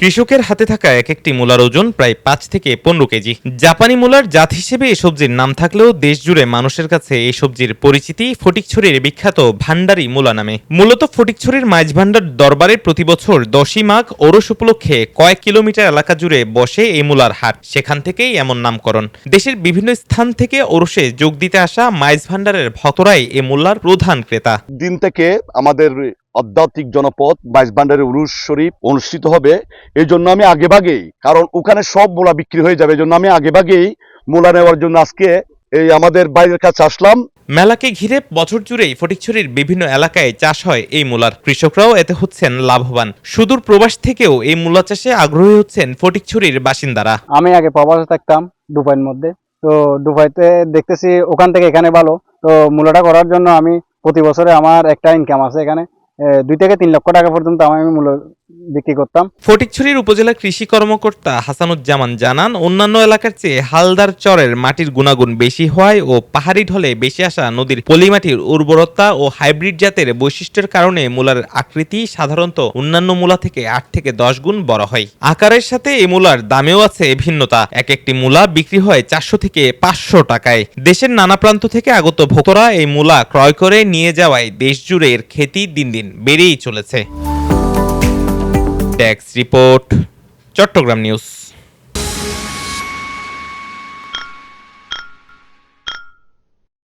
কৃষকের হাতে থাকা এক একটি মূলার ওজন প্রায় পাঁচ থেকে পনেরো কেজি। জাপানি মূলার জাত হিসেবে এই সবজির নাম থাকলেও দেশ জুড়ে মানুষের কাছে এই সবজির পরিচিতি ফটিকছড়ির বিখ্যাত ভান্ডারি মূলা নামে। মূলত ফটিকছড়ির মাইজ ভান্ডার দরবারে প্রতি বছর দশই মাঘ ওরস উপলক্ষে কয়েক কিলোমিটার এলাকা জুড়ে বসে এই মূলার হাট। সেখান থেকেই এমন নামকরণ। দেশের বিভিন্ন স্থান থেকে ওরসে যোগ দিতে আসা মাইজ ভান্ডারের ভক্তরাই এই মূলার প্রধান ক্রেতা। দিন থেকে আমাদের আধ্যাত্মিক জনপদ বাইশ ভান্ডারে উরুস শরীফ অনুষ্ঠিত হবে। এই জন্য আমি আগে ভাগেই কারণ ওখানে সব মূলা বিক্রি হয়ে যাবে এই জন্য আমি আগে ভাগেই মূলা নেওয়ার জন্য আজকে এই আমাদের বাইরের কাছে আসলাম। মেলাকে ঘিরে বছর জুড়েই ফটিকছড়ির বিভিন্ন এলাকায় চাষ হয় এই মূলার। কৃষকরাও এতে হচ্ছেন লাভবান। সুদূর প্রবাস থেকেও এই মূলা চাষে আগ্রহী হচ্ছেন ফটিকছড়ির বাসিন্দারা। আমি আগে প্রবাসে থাকতাম দুবাইয়ের মধ্যে। তো দুবাইতে দেখতেছি ওখান থেকে এখানে ভালো। তো মূল্যটা করার জন্য আমি প্রতি বছরে আমার একটা ইনকাম আছে এখানে। দুই থেকে তিন লক্ষ টাকা পর্যন্ত আমি মূল্য বিক্রি করতাম। ফটিকছড়ির উপজেলা কৃষি কর্মকর্তা হাসানুজ্জামান জানান, অন্যান্য এলাকার চেয়ে হালদার চরের মাটির গুণাগুণ বেশি হওয়ায় ও পাহাড়ি ঢলে বেশি আসা নদীর পলিমাটির উর্বরতা ও হাইব্রিড জাতের বৈশিষ্ট্যের কারণে মূলার আকৃতি সাধারণত অন্যান্য মূলা থেকে আট থেকে দশ গুণ বড় হয়। আকারের সাথে এই মূলার দামেও আছে ভিন্নতা। এক একটি মূলা বিক্রি হয় চারশো থেকে পাঁচশো টাকায়। দেশের নানা প্রান্ত থেকে আগত ভক্তরা এই মূলা ক্রয় করে নিয়ে যাওয়ায় দেশ জুড়ে এর খ্যাতি দিন দিন বেড়েই চলেছে। Tax report Chittagong news